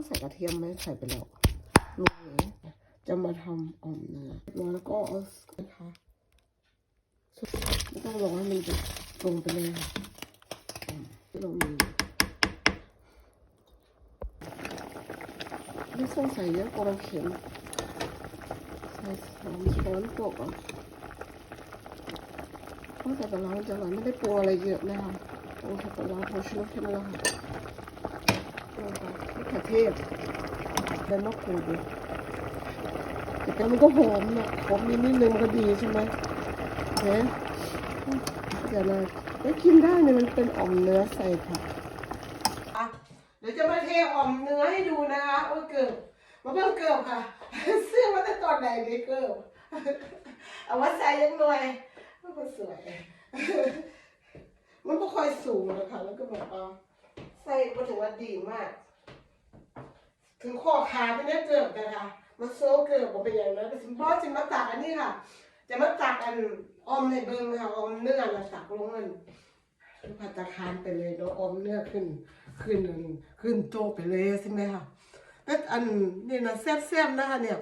เขาใส่กระเทียมไหมใส่ไปแล้วลงเอ๋จะมาทำอ่อมเนื้อแล้วก็เอานะคะไม่ต้องรอให้มันจะลงไปเลยค่ะอ่อมที่เรามีไม่ต้องใส่เยอะกว่าเราเข็มใส่สามช้อนโต๊ะอะเพราะแต่ปลาร้าจะอร่อยไม่ได้ปรุงอะไรเยอะนะคะปรุงแค่ปลาร้าพอชุบแค่นั้นแหละค่ะะเขือเทศใบมะกรูด้วยแต่มันก็หอมนะหอมนิดนิดนึงมันก็ดีใช่ไหมเนี่ยเดี๋ยวนะได้กินได้เนี่ยมันเป็นอ่อมเนื้อใส่ผักอะเดี๋ยวจะมาเทอ่อมเนื้อให้ดูนะคะโอ้เกิบมาเบิ่งเกิบค่ะเสื้อมาตั้งตอนไหนดีเกิบเอาว่าใส่ยังหน่อยมันก็สวย มันก็ค่อยสูงนะคะแล้วก็แบบเอาใส่ก็ถือว่าดีมาก ถึงข้อขาไม่ได้เกิบนะคะมาโซ่เกิบบอกเป็นอย่างนั้นแต่สิพ่อจิมาตักอันนี้ค่ะ จะมาตักอันอมในเบิ้งค่ะอมเนื้อนะตักลงมันพัตตาคารไปเลยเนาะอมเนื้อขึ้น ขึ้นอันขึ้นโตไปเลยใช่ไหมคะแต่อันนี่นะแซ่บๆนะคะเนี่ย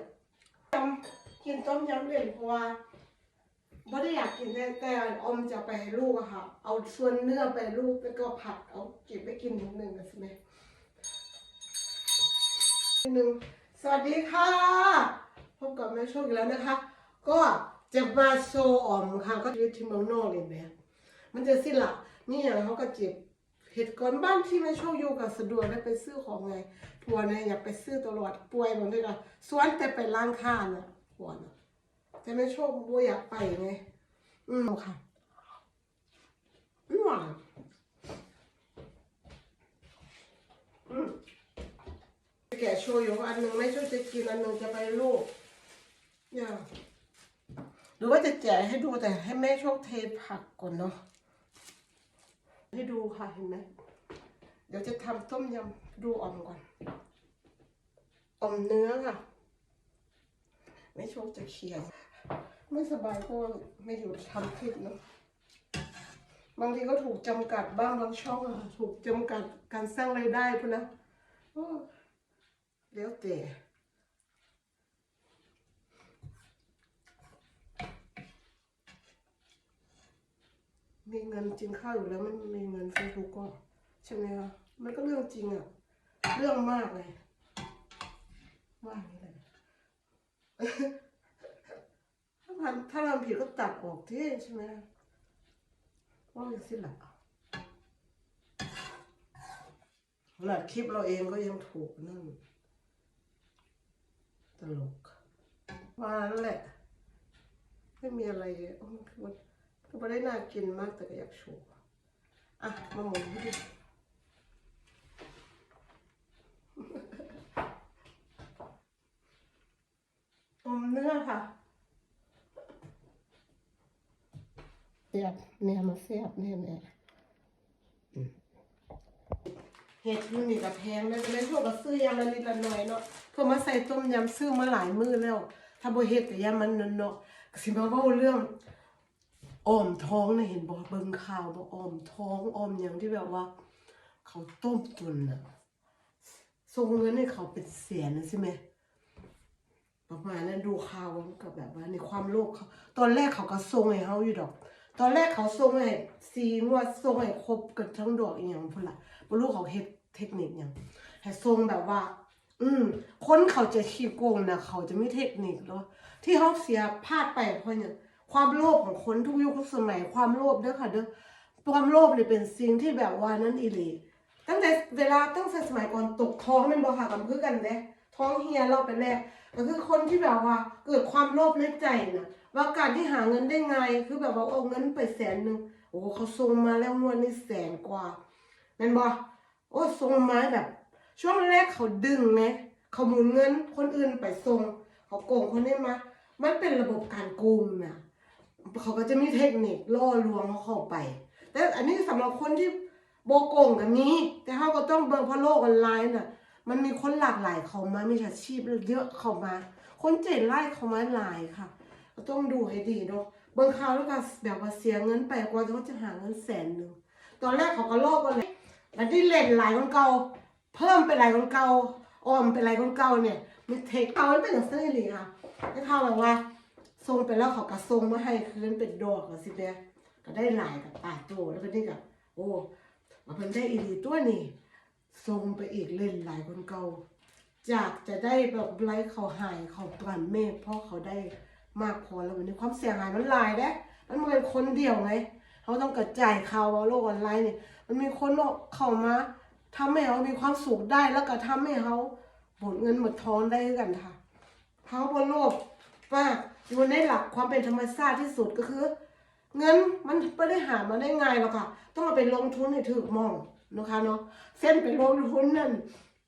ยำกินต้มยำเล่นเพราะว่าไม่ได้อยากกินแต่แต่อมจะไปให้ลูกอะค่ะ เอาส่วนเนื้อไปลูกแล้วก็ผัดเอาเก็บไปกินนิดนึงนะใช่ไหม หนึ่งสวัสดีค่ะ พบกับแม่โชคอีกแล้วนะคะ ก็จะมาโชว์อ่อมค่ะก็อยู่ที่เมืองนอกเลยแม่มันจะสิละนี่อย่างเขาก็เจ็บเหตุก่อนบ้านที่แม่โชคอยู่กับสะดวกได้ไปซื้อของไงผัวเนี่ยอยากไปซื้อตลอดป่วยเหมือนเดิมสวนแต่ไปล้างค้าน่ะผัวน่ะแต่แม่โชคบัวอยากไปไงอืมค่ะหวานอืม แกะโชว์อยู่อันหนึ่งไม่ช่วยจะกินอันหนึ่งจะไปลูกเนี่ยหรือว่าจะแกะให้ดูแต่ให้แม่โชคเทผักก่อนเนาะให้ดูค่ะเห็นไหมเดี๋ยวจะทำต้มยำดูอมก่อนอมเนื้อค่ะแม่โชคจะเคี่ยวไม่สบายก็ไม่อยู่ทำคลิปเนาะบางทีก็ถูกจำกัดบ้างบางช่องอะถูกจำกัดการสร้างรายได้พวกนะ แล้วแต่มีเงินจริงข้าวอยู่แล้วมันมีเงินซื้อทุกก็ใช่ไหมคะมันก็เรื่องจริงอะเรื่องมากเลยว่าอย่างนี้เลยถ้าทำถ้าทำผิดก็ตัดออกที่ใช่ไหมคะว่าอย่างสิละขนาดคลิปเราเองก็ยังถูกนั่น ตลกว่านั่นแหละ ไม่มีอะไรเยอะโอ้มันคือมันก็ไม่ได้น่ากินมากแต่ก็อยากโชว์อะ มาหมุนให้ดูอมเนื้อค่ะเสียบเนี่ยมาเสียบเนี่ยเนี่ยอืม เห็ดมันนี่กับแพงเลยเลยพวกก็ซื้อยำละนิดละหน่อยเนาะเพื่อมาใส่ต้มยำซื้อมาหลายมื้อแล้ว ถ้าบ่เฮ็ดก็ยำมันนั่นเนาะก็สิมาเว้าเรื่องอ้อมท้องนะเห็นบ่เบิ่งข่าวบ่อ้อมท้องอ้อมหยังที่แบบว่า เขาต้มตุนน่ะส่งเงินให้เขาเป็นแสนนะใช่ไหมประมาณนั้นดูข่าวมันกับแบบว่าในความโลภเขาตอนแรกเขาก็ส่งให้เขาอยู่ดอก ตอนแรกเขาส่งให้ซีงวดส่งให้ครบกันทั้งดอกอีหยังพุ่นละบ่รู้เขาเฮ็ด เทคนิคหยังให้ส่งแบบว่า อืมคนเขาจะขี้โกงนะเขาจะไม่เทคนิคเนาะที่เขาเสียพลาดไปเพราะเนี่ยความโลภของคนทุกยุคทุกสมัยความโลภเด้อค่ะเด้อความโลภเนี่ยเป็นสิ่งที่แบบว่านั่นอีหลีตั้งแต่เวลาตั้งแต่สมัยก่อนตกท้องแมันบ่ค่ะกันคือกันเด้ท้องเฮียเราไปแรกก็คือคนที่แบบว่าเกิดความโลภในใจนะว่าการที่หาเงินได้ไงคือแบบว่าเอาเงินไปแสนหนึ่งโอ้เขาส่งมาแล้วงวดนี้แสนกว่าแม่นบ่ โอ้ส่งไมาแบบ ช่วงแรกเขาดึงไงเขาหมุนเงินคนอื่นไปส่งเขาโกงคนนี้มา มันเป็นระบบการโกงนะเขาก็จะมีเทคนิคล่อลวงเขาเข้าไป แต่อันนี้สำหรับคนที่โบโกงก็มีแต่เขาก็ต้องเบิ่งเพราะโลกออนไลน์น่ะ มันมีคนหลากหลายเข้ามามีอาชีพเยอะเข้ามา คนเจ๋งไล่เข้ามาหลายค่ะก็ต้องดูให้ดีเนาะเบิ่งข่าวแล้วก็แบบว่าเสียเงินไปกว่าเขาจะหาเงินแสนหนึ่งตอนแรกเขาก็โลกกันเลย แต่ที่เล่นหลายคนเก่า เพิ่มไปหลายคนเก่าอมเป็นไรคนเก่าเนี่ย มันเทคเอาไว้เป็นองเส้นหลีค่ะให้เขาแบบว่าทรงไปแล้วเขาก็ทรงมาให้คืนเป็นดอกอะสิเนี่ยก็ได้หลายกับตาโตแล้วก็นี่กับโอ้มาเพิ่นได้อีดีตัวนี่ทรงไปอีกเล่นหลายคนเก่าจากจะได้แบบไล่เขาหายเขาตรันเมฆเพราะเขาได้มากพอแล้ววันนี้ความเสียหายมันหลายเด้มันเหมือนคนเดียวไง เขาต้องกระจายข่าวว่าโลกออนไลน์เนี่ย มันมีคนเข้ามาทำให้เขามีความสุขได้แล้วก็ทำให้เขาหมดเงินหมดทองได้กันค่ะเขาบนโลกว่าอยู่ในหลักความเป็นธรรมชาติที่สุดก็คือ เงินมันไม่ได้หามาได้ง่ายหรอกค่ะ ต้องเอาไปลงทุนให้ถูกมองนะคะเนาะเส้นไปลงทุนนั่น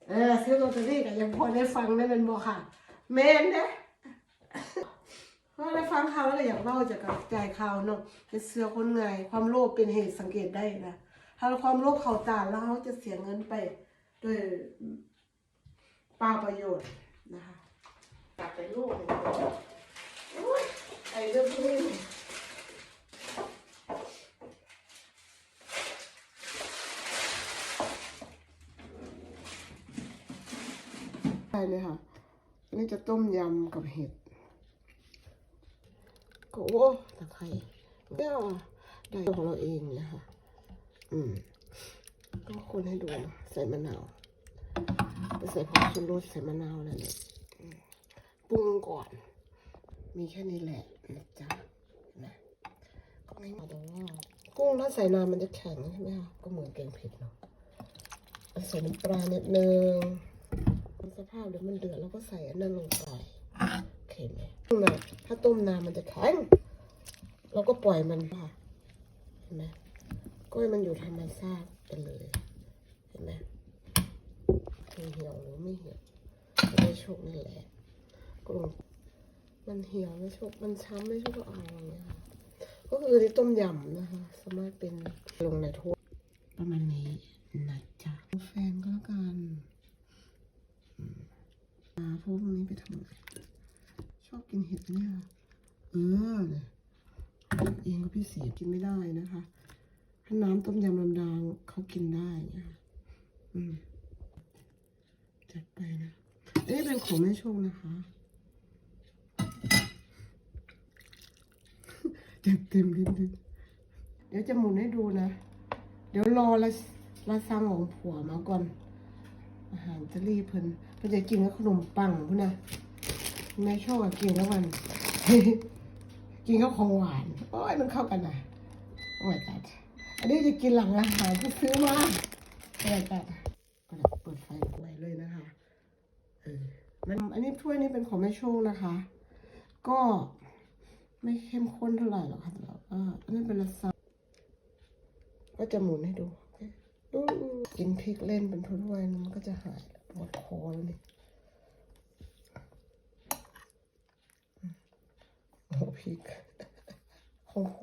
เออซื้อลอตเตอรี่ก็ยังพอได้ฟังได้เป็นบ่ค่ะ แม่นเด้ พอได้ฟังข่าวแล้วก็อยากเล่าจากกับใจข่าวเนาะเป็นเสือคนไงความโลภเป็นเหตุสังเกตได้นะถ้าความโลภเขาตาแล้วเขาจะเสียเงินไปโดยเปล่าประโยชน์นะคะกลับไปลูกหนึ่งโอ้ยไอ้เรื่องนี้ใช่เลยค่ะนี่จะต้มยำกับเห็ด โอ้ตะไคร้ไม่เอาอะได้ของเราเองนะคะ อืม ก็คนให้ดูนะใส่มะนาวใส่ผงชูรสใส่มะนาวนั่นแหละอืมปรุงก่อน มีแค่นี้แหละนะจ๊ะนะก็ไม่มาแต่ว่ากุ้งถ้าใส่นานมันจะแข็งใช่ไหมคะก็เหมือนแกงเผ็ดเนาะใส่น้ำปลาเนิดนึงสภาพเดี๋ยวมันเดือดแล้วก็ใส่อันนั้นลงไปโอเคไหมนะ ถ้าต้มนานมันจะแข็ง เราก็ปล่อยมันค่ะเห็นไหมก็ให้มันอยู่ธรรมชาติไปเลย เห็นไหมมันเหี่ยวหรือไม่เหี่ยวไม่โชคนี่แหละก็ลงมันเหี่ยวไม่โชคมันช้ำไม่โชคก็เอาอย่างเงี้ยค่ะก็คือที่ต้มยำนะคะ สามารถเป็นลงในถ้วยประมาณนี้นะจ๊ะแฟนก็แล้วกันมาพวกนี้ไปทำอะไร กินเห็ดเนี่ยเออเนี่ยเองกับพี่สีกินไม่ได้นะคะถ้าน้ำต้มยำลำดางเขากินได้นะคะอืมจัดไปนะอันนี้เป็นของแม่โชคนะคะจัดเต็มนิดนึงเดี๋ยวจะหมุนให้ดูนะ เดี๋ยวรอละละซังของผัวมาก่อน อาหารจะรีบเพิ่นเพิ่นจะกินกับขนมปังพุ่นนะ แม่ชอบกินแล้ววัน กินกับของหวาน โอ้ยมันเข้ากันนะโอ้ยตัดอันนี้จะกินหลังอาหารที่ซื้อมาโอ้ยตัดเปิดไฟไว้เลยนะคะ เออมันอันนี้ถ้วยนี้เป็นของแม่โชคนะคะ ก็ไม่เข้มข้นเท่าไหร่หรอกค่ะแต่ว่าอันนี้เป็นละซาก็จะหมุนให้ดู กินพริกเล่นเป็นถ้วยมันก็จะหายปวดคอแล้วนี่โอ้โห พริกโค